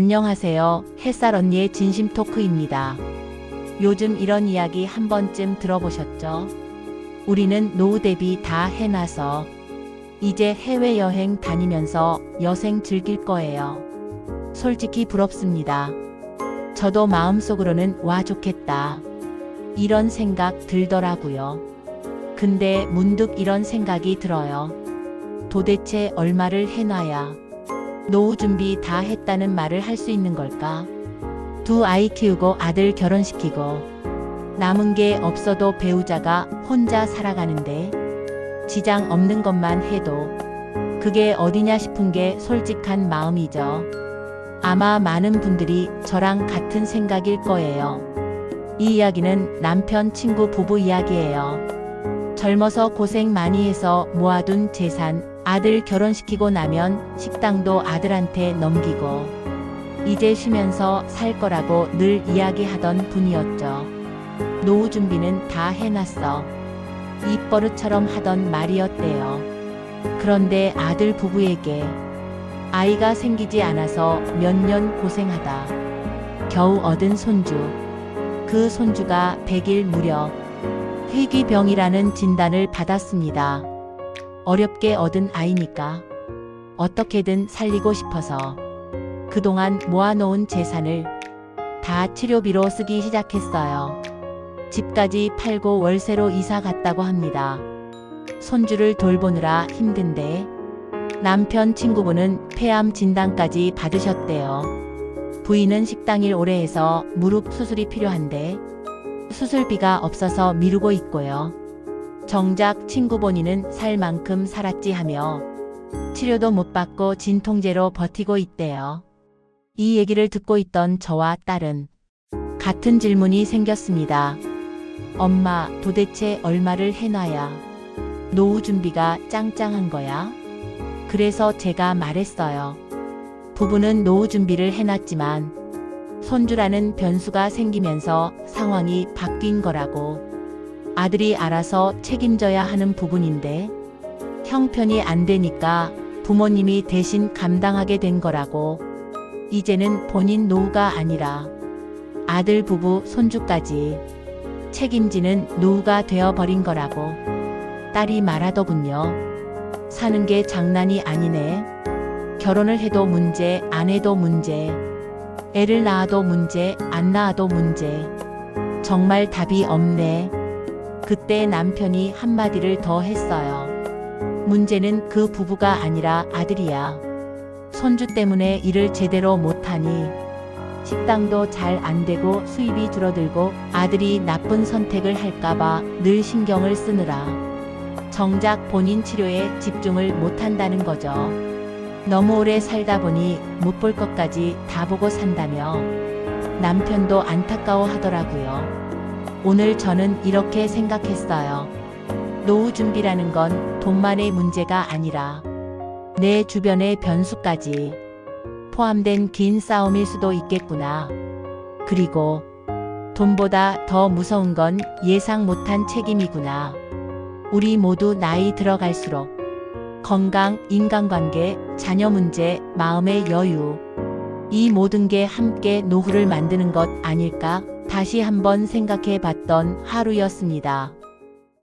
안녕하세요. 햇살 언니의 진심 토크입니다. 요즘 이런 이야기 한 번쯤 들어보셨죠? 우리는 노후 대비 다 해놔서 이제 해외여행 다니면서 여생 즐길 거예요. 솔직히 부럽습니다. 저도 마음속으로는 와 좋겠다. 이런 생각 들더라고요. 근데 문득 이런 생각이 들어요. 도대체 얼마를 해놔야 노후 준비 다 했다는 말을 할 수 있는 걸까? 두 아이 키우고 아들 결혼시키고 남은 게 없어도 배우자가 혼자 살아가는데 지장 없는 것만 해도 그게 어디냐 싶은 게 솔직한 마음이죠. 아마 많은 분들이 저랑 같은 생각일 거예요. 이 이야기는 남편 친구 부부 이야기예요. 젊어서 고생 많이 해서 모아둔 재산 아들 결혼시키고 나면 식당도 아들한테 넘기고 이제 쉬면서 살 거라고 늘 이야기하던 분이었죠. 노후 준비는 다 해놨어. 입버릇처럼 하던 말이었대요. 그런데 아들 부부에게 아이가 생기지 않아서 몇 년 고생하다 겨우 얻은 손주. 그 손주가 100일 무렵 희귀병이라는 진단을 받았습니다. 어렵게 얻은 아이니까 어떻게든 살리고 싶어서 그동안 모아놓은 재산을 다 치료비로 쓰기 시작했어요. 집까지 팔고 월세로 이사 갔다고 합니다. 손주를 돌보느라 힘든데 남편 친구분은 폐암 진단까지 받으셨대요. 부인은 식당일 오래 해서 무릎 수술이 필요한데 수술비가 없어서 미루고 있고요. 정작 친구 본인은 살 만큼 살았지 하며 치료도 못 받고 진통제로 버티고 있대요. 이 얘기를 듣고 있던 저와 딸은 같은 질문이 생겼습니다. 엄마, 도대체 얼마를 해놔야 노후 준비가 짱짱한 거야? 그래서 제가 말했어요. 부부는 노후 준비를 해놨지만 손주라는 변수가 생기면서 상황이 바뀐 거라고 아들이 알아서 책임져야 하는 부분인데 형편이 안 되니까 부모님이 대신 감당하게 된 거라고 이제는 본인 노후가 아니라 아들 부부 손주까지 책임지는 노후가 되어버린 거라고 딸이 말하더군요. 사는 게 장난이 아니네. 결혼을 해도 문제, 안 해도 문제. 애를 낳아도 문제, 안 낳아도 문제. 정말 답이 없네. 그때 남편이 한마디를 더 했어요. 문제는 그 부부가 아니라 아들이야. 손주 때문에 일을 제대로 못하니 식당도 잘 안 되고 수입이 줄어들고 아들이 나쁜 선택을 할까봐 늘 신경을 쓰느라 정작 본인 치료에 집중을 못한다는 거죠. 너무 오래 살다 보니 못 볼 것까지 다 보고 산다며 남편도 안타까워 하더라고요. 오늘 저는 이렇게 생각했어요. 노후 준비라는 건 돈만의 문제가 아니라 내 주변의 변수까지 포함된 긴 싸움일 수도 있겠구나. 그리고 돈보다 더 무서운 건 예상 못한 책임이구나. 우리 모두 나이 들어갈수록 건강, 인간관계, 자녀 문제, 마음의 여유. 이 모든 게 함께 노후를 만드는 것 아닐까? 다시 한번 생각해 봤던 하루였습니다.